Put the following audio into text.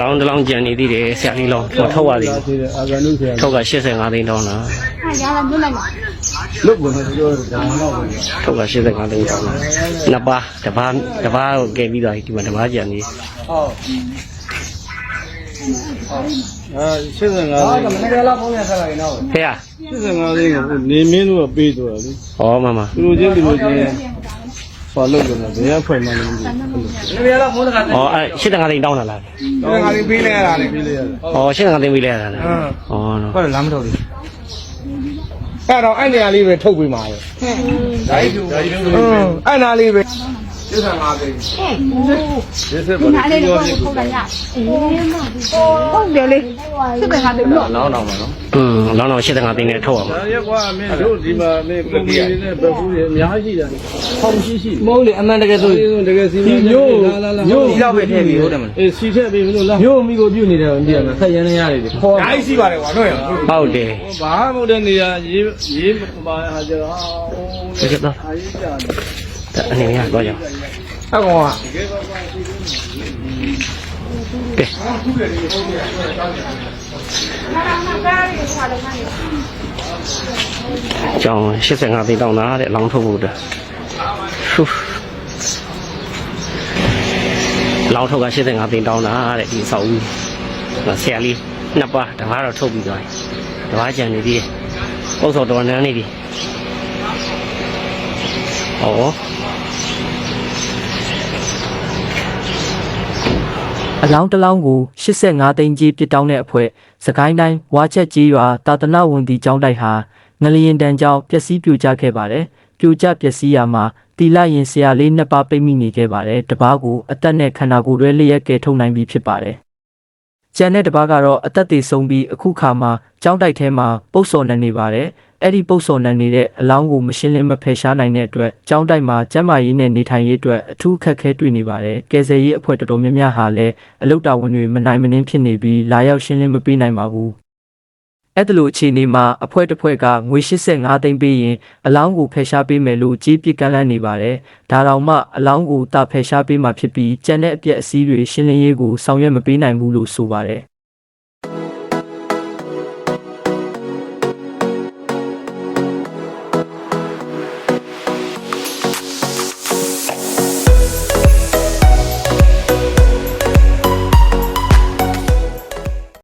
လောင်းတစ်လောင်းကြံနေသေးတယ်ဆရာလေးလောင်းမထုတ်ရသေးဘူးအာဂန်နုဆရာထုတ်က85သိန်းတောင်းတာလုတ်ကုန်တော့ပြောတယ်ဒါမှတော့ပဲထုတ်က85သိန်းတောင်းတာနှစ်ပါးတစ်ပါးတစ်ပါးကိုကဲပြီးသွားပြီဒီမှာတစ်ပါးကြံနေဟုတ်အာ85သိန်းမနေ့ကလာဖုန်းရဆက်လိုက်တော့ဟဲ့ရ85သိန်းကိုနေမင်းတို့ကပေးတော့လေဟောမမသူတို့ချင်းသူတို့ချင်း ဘာလို့လဲဘယ်ရဖွဲ့မှန်းမသိဘူးမနေ့ကလာဖုန်းကဟောအဲ85သိန်းတောင်းတာလားတော့ငါလေးပေးလိုက်ရတာလေပေးလိုက်ရတယ်ဟော85သိန်းပေးလိုက်ရတာလားဟောနော်ဟုတ်တယ်လမ်းမထုတ်ဘူးအဲ့တော့အဲ့နေရာလေးပဲထုတ်ပေးမှာပဲဒါကြီးဒါကြီးတို့อืมအဲ့နာလေးပဲဒီဆက်ပါလေပြောပြဟုတ်တယ်လေ စစ်တယ်ဟာတယ်လို့လောင်းတော့မှာနော်อืมလောင်းတော့85သိန်းနဲ့ထုတ်ရမှာဒါရက်ကွာမင်းတို့ဒီမှာမင်းကုမ္ပဏီနဲ့ဘက်ဖူးတွေအများကြီးရှိတယ်ဖောင်ရှိရှိမဟုတ်လေအမှန်တကယ်ဆိုတကယ်စီမံမျိုးလာလာမျိုးရောက်ပဲထည့်ပြီးဟုတ်တယ်မလားအေးစီထည့်ပြီးမလို့လားမျိုးမိကိုပြုတ်နေတယ်ဒီကဆက်ရမ်းနေရတယ်ခေါ်အားရှိပါတယ်ကွာတို့ရဟုတ်တယ်ဘာမှမဟုတ်တဲ့နေရာရေးရေးပါဟာကြဟာဒီကတော့အာရေးကြတယ်ဒါအနေနဲ့တော့ကြောင်းအကောင်က ကဲကျောင်း85သိန်းတောင်းတာတဲ့လောင်းထုတ်ဖို့တဲ့ဖူးလောင်းထုတ်က85သိန်းတောင်းတာတဲ့ဒီဆောက်ဦးဆရာလေးနှစ်ပါးတစ်ပါးတော့ထုတ်ပြီးသွားပြီတစ်ပါးကြံနေသေးတယ်ပုံစော်တော်နန်းနေပြီဩ အလောင်းတစ်လောင်းကို85သိန်းကြီးပြစ်တောင်းတဲ့အဖွဲ့စကိုင်းတိုင်းဝါချက်ကြီးရွာတာသနာဝန်တီကျောင်းတိုက်ဟာငလျင်တန်းကြောင့်ပျက်စီးပြိုကျခဲ့ပါတယ်။ပြိုကျပျက်စီးရာမှာတီလာရင်ဆရာလေးနှစ်ပါးပိတ်မိနေခဲ့ပါတယ်။တပားကိုအသက်နဲ့ခန္ဓာကိုယ်တွေလျက်ကဲထုတ်နိုင်ပြီဖြစ်ပါတယ်။ကျန်တဲ့တပားကတော့အသက်သေးဆုံးပြီးအခုခါမှာကျောင်းတိုက်ထဲမှာပုတ်စော်နေနေပါတယ်။ အဲ့ဒီပုတ်စော်နေနေတဲ့အလောင်းကိုမရှင်းလင်းမဖယ်ရှားနိုင်တဲ့အတွက်ကျောင်းတိုက်မှာကျန်းမာရေးနဲ့နေထိုင်ရေးအတွက်အထူးအခက်အခဲတွေ့နေပါတယ်။ကယ်ဆယ်ရေးအဖွဲ့တော်တော်များများဟာလည်းအလုတ်တာဝန်တွေမနိုင်မနှင်းဖြစ်နေပြီးလာရောက်ရှင်းလင်းမပေးနိုင်ပါဘူး။အဲ့ဒါလိုအခြေအနေမှာအဖွဲ့တစ်ဖွဲ့ကငွေ85သိန်းပေးရင်အလောင်းကိုဖယ်ရှားပေးမယ်လို့ကြီးပြစ်ကမ်းလှမ်းနေပါတယ်။ဒါတောင်မှအလောင်းကိုတာဖယ်ရှားပေးမှဖြစ်ပြီးကျန်တဲ့အပြက်အစည်းတွေရှင်းလင်းရေးကိုဆောင်ရွက်မပေးနိုင်ဘူးလို့ဆိုပါတယ်။